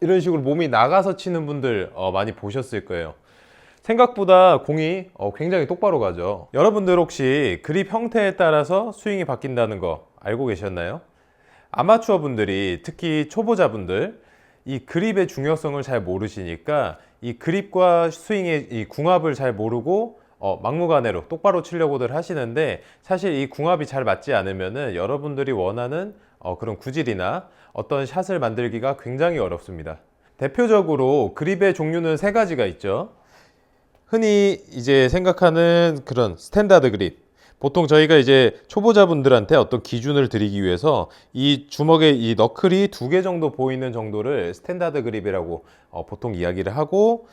이런 식으로 몸이 나가서 치는 분들 어, 많이 보셨을 거예요. 생각보다 공이 어, 굉장히 똑바로 가죠. 여러분들 혹시 그립 형태에 따라서 스윙이 바뀐다는 거 알고 계셨나요? 아마추어 분들이 특히 초보자 분들 이 그립의 중요성을 잘 모르시니까 이 그립과 스윙의 이 궁합을 잘 모르고 어, 막무가내로 똑바로 치려고들 하시는데 사실 이 궁합이 잘 맞지 않으면은 여러분들이 원하는 어, 그런 구질이나 어떤 샷을 만들기가 굉장히 어렵습니다. 대표적으로 그립의 종류는 세 가지가 있죠. 흔히 이제 생각하는 그런 스탠다드 그립. 보통 저희가 이제 초보자분들한테 어떤 기준을 드리기 위해서 이 주먹에 이 너클이 두 개 정도 보이는 정도를 스탠다드 그립이라고 어, 보통 이야기를 하고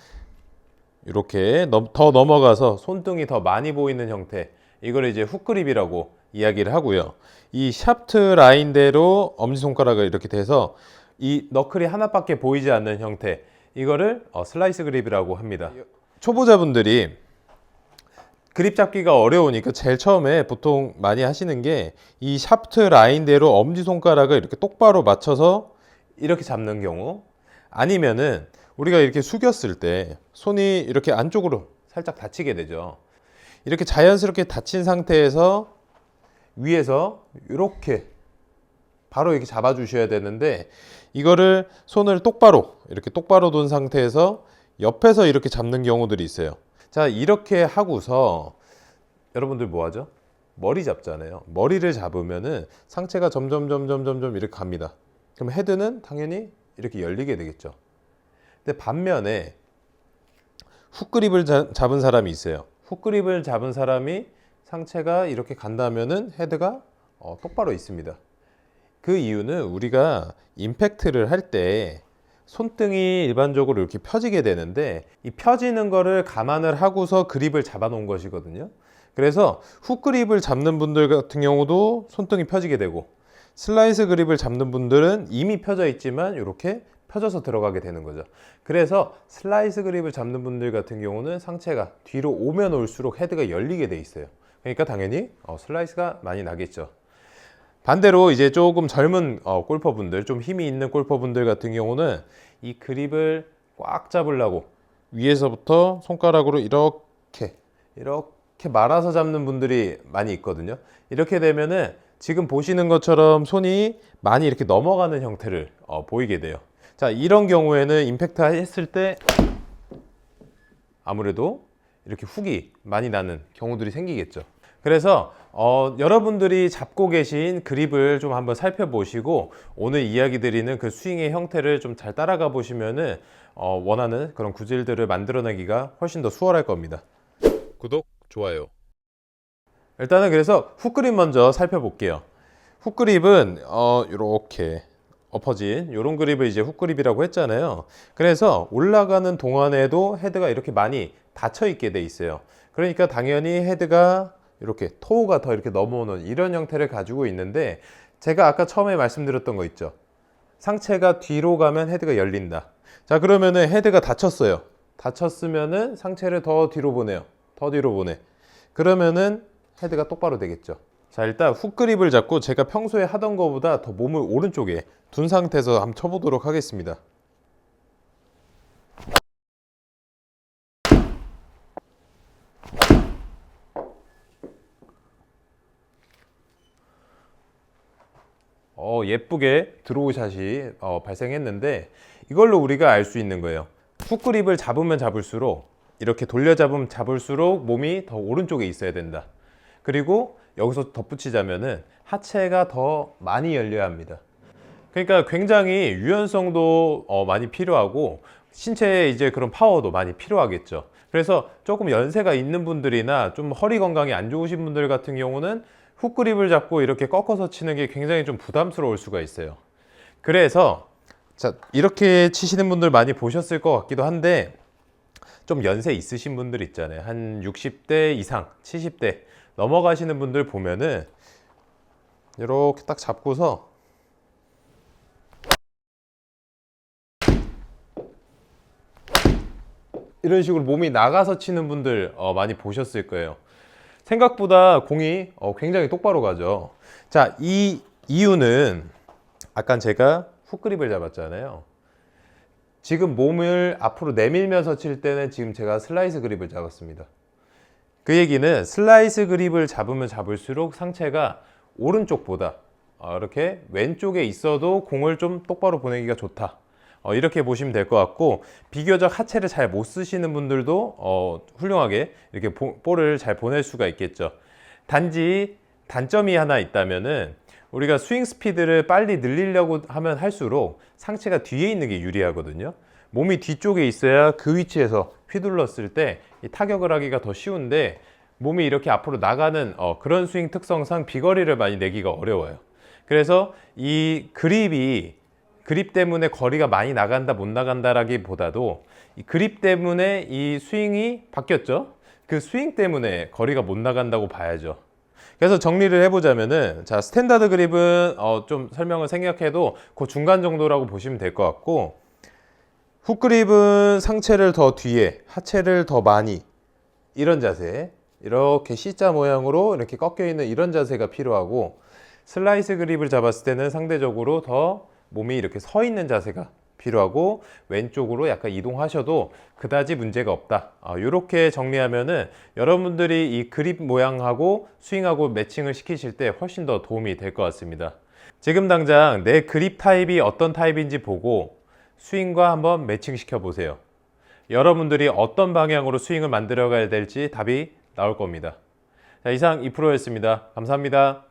이렇게 넘- 더 넘어가서 손등이 더 많이 보이는 형태 이걸 이제 훅 그립이라고 이야기를 하고요. 이 샤프트 라인대로 엄지손가락을 이렇게 대서 이 너클이 하나밖에 보이지 않는 형태 이거를 어, 슬라이스 그립이라고 합니다. 초보자분들이 그립 잡기가 어려우니까 제일 처음에 보통 많이 하시는 게 이 샤프트 라인대로 엄지손가락을 이렇게 똑바로 맞춰서 이렇게 잡는 경우 아니면은 우리가 이렇게 숙였을 때 손이 이렇게 안쪽으로 살짝 닫히게 되죠. 이렇게 자연스럽게 닫힌 상태에서 위에서 이렇게 바로 이렇게 잡아 주셔야 되는데 이거를 손을 똑바로 이렇게 똑바로 둔 상태에서 옆에서 이렇게 잡는 경우들이 있어요. 자, 이렇게 하고서 여러분들 뭐 하죠? 머리 잡잖아요. 머리를 잡으면은 상체가 점점 점점 점점 이렇게 갑니다. 그럼 헤드는 당연히 이렇게 열리게 되겠죠. 근데 반면에 훅그립을 자- 잡은 사람이 있어요. 훅그립을 잡은 사람이 상체가 이렇게 간다면은 헤드가 어, 똑바로 있습니다. 그 이유는 우리가 임팩트를 할 때 손등이 일반적으로 이렇게 펴지게 되는데 이 펴지는 거를 감안을 하고서 그립을 잡아 놓은 것이거든요. 그래서 훅 그립을 잡는 분들 같은 경우도 손등이 펴지게 되고 슬라이스 그립을 잡는 분들은 이미 펴져 있지만 이렇게 펴져서 들어가게 되는 거죠. 그래서 슬라이스 그립을 잡는 분들 같은 경우는 상체가 뒤로 오면 올수록 헤드가 열리게 돼 있어요. 그러니까 당연히 어, 슬라이스가 많이 나겠죠. 반대로 이제 조금 젊은 어, 골퍼분들, 좀 힘이 있는 골퍼분들 같은 경우는 이 그립을 꽉 잡으려고 위에서부터 손가락으로 이렇게 이렇게 말아서 잡는 분들이 많이 있거든요. 이렇게 되면은 지금 보시는 것처럼 손이 많이 이렇게 넘어가는 형태를 어, 보이게 돼요. 자, 이런 경우에는 임팩트 했을 때 아무래도 이렇게 훅이 많이 나는 경우들이 생기겠죠. 그래서 어, 여러분들이 잡고 계신 그립을 좀 한번 살펴보시고 오늘 이야기 드리는 그 스윙의 형태를 좀 잘 따라가 보시면은 어, 원하는 그런 구질들을 만들어내기가 훨씬 더 수월할 겁니다. 구독, 좋아요. 일단은 그래서 훅그립 먼저 살펴볼게요. 훅그립은 어, 이렇게 엎어진 이런 그립을 이제 훅그립이라고 했잖아요. 그래서 올라가는 동안에도 헤드가 이렇게 많이 닫혀 있게 돼 있어요. 그러니까 당연히 헤드가 이렇게 토우가 더 이렇게 넘어오는 이런 형태를 가지고 있는데 제가 아까 처음에 말씀드렸던 거 있죠. 상체가 뒤로 가면 헤드가 열린다. 자, 그러면은 헤드가 닫혔어요. 닫혔으면은 상체를 더 뒤로 보내요. 더 뒤로 보내. 그러면은 헤드가 똑바로 되겠죠. 자, 일단 훅 그립을 잡고 제가 평소에 하던 거보다 더 몸을 오른쪽에 둔 상태에서 한번 쳐보도록 하겠습니다. 어, 예쁘게 드로우 샷이 어, 발생했는데 이걸로 우리가 알 수 있는 거예요. 훅 그립을 잡으면 잡을수록 이렇게 돌려 잡으면 잡을수록 몸이 더 오른쪽에 있어야 된다. 그리고 여기서 덧붙이자면은 하체가 더 많이 열려야 합니다. 그러니까 굉장히 유연성도 어, 많이 필요하고 신체에 이제 그런 파워도 많이 필요하겠죠. 그래서 조금 연세가 있는 분들이나 좀 허리 건강이 안 좋으신 분들 같은 경우는 훅 그립을 잡고 이렇게 꺾어서 치는 게 굉장히 좀 부담스러울 수가 있어요. 그래서 자, 이렇게 치시는 분들 많이 보셨을 것 같기도 한데 좀 연세 있으신 분들 있잖아요. 한 60대 이상, 70대 넘어가시는 분들 보면은 이렇게 딱 잡고서 이런 식으로 몸이 나가서 치는 분들 어, 많이 보셨을 거예요. 생각보다 공이 어, 굉장히 똑바로 가죠. 자, 이 이유는 아까 제가 훅그립을 잡았잖아요. 지금 몸을 앞으로 내밀면서 칠 때는 지금 제가 슬라이스 그립을 잡았습니다. 그 얘기는 슬라이스 그립을 잡으면 잡을수록 상체가 오른쪽보다 어, 이렇게 왼쪽에 있어도 공을 좀 똑바로 보내기가 좋다. 어, 이렇게 보시면 될 것 같고 비교적 하체를 잘 못 쓰시는 분들도 어, 훌륭하게 이렇게 보- 볼을 잘 보낼 수가 있겠죠. 단지 단점이 하나 있다면은 우리가 스윙 스피드를 빨리 늘리려고 하면 할수록 상체가 뒤에 있는 게 유리하거든요. 몸이 뒤쪽에 있어야 그 위치에서 휘둘렀을 때이 타격을 하기가 더 쉬운데 몸이 이렇게 앞으로 나가는 어, 그런 스윙 특성상 비거리를 많이 내기가 어려워요. 그래서 이 그립이 그립 때문에 거리가 많이 나간다 못 나간다라기보다도 이 그립 때문에 이 스윙이 바뀌었죠. 그 스윙 때문에 거리가 못 나간다고 봐야죠. 그래서 정리를 해보자면은 자 스탠다드 그립은 어, 좀 설명을 생략해도 그 중간 정도라고 보시면 될 것 같고 훅 그립은 상체를 더 뒤에 하체를 더 많이 이런 자세 이렇게 C자 모양으로 이렇게 꺾여 있는 이런 자세가 필요하고 슬라이스 그립을 잡았을 때는 상대적으로 더 몸이 이렇게 서 있는 자세가 필요하고 왼쪽으로 약간 이동하셔도 그다지 문제가 없다. 이렇게 정리하면은 여러분들이 이 그립 모양하고 스윙하고 매칭을 시키실 때 훨씬 더 도움이 될 것 같습니다. 지금 당장 내 그립 타입이 어떤 타입인지 보고 스윙과 한번 매칭 시켜 보세요. 여러분들이 어떤 방향으로 스윙을 만들어 가야 될지 답이 나올 겁니다. 자, 이상 2프로였습니다. 감사합니다.